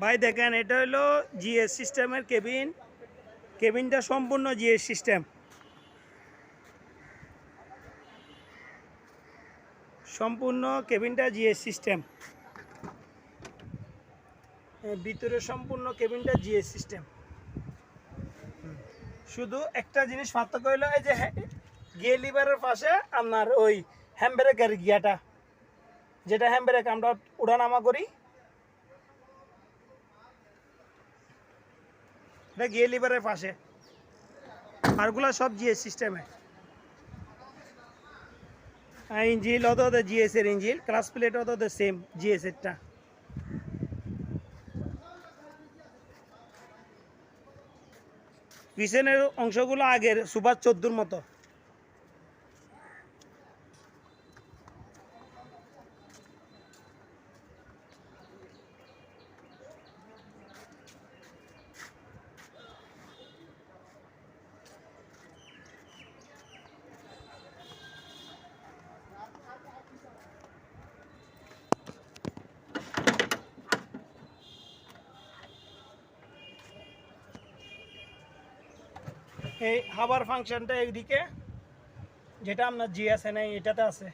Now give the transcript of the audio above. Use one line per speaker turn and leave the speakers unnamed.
ভাই দেখেন, এটা হলো জিএস সিস্টেমের কেবিন। কেবিনটা সম্পূর্ণ জিএস সিস্টেম। সম্পূর্ণ কেবিনটা জিএস সিস্টেম। ভিতরে সম্পূর্ণ কেবিনটা জিএস সিস্টেম। শুধু একটা জিনিস পার্থক্য হলো, এই যে গিয়ে লিভারের পাশে আপনার ওই হ্যাম্বেরেকের গিয়াটা যেটা হ্যাম্বেরেক আমরা উড়ানামা করি। এটা গিয়ে লিভারের পাশে। আরগুলো সব জিএস সিস্টেমে ইঞ্জিল অত ওদের জিএস এর ইঞ্জিল ক্লাস প্লেট অত ওদের সেম জিএস এরটা। পিছনের অংশগুলো আগের, সুভাষ চোদ্দুর মতো। এই হাবার ফাংশনটা এইদিকে যেটা আপনার জিএসএনআই এটাতে আছে।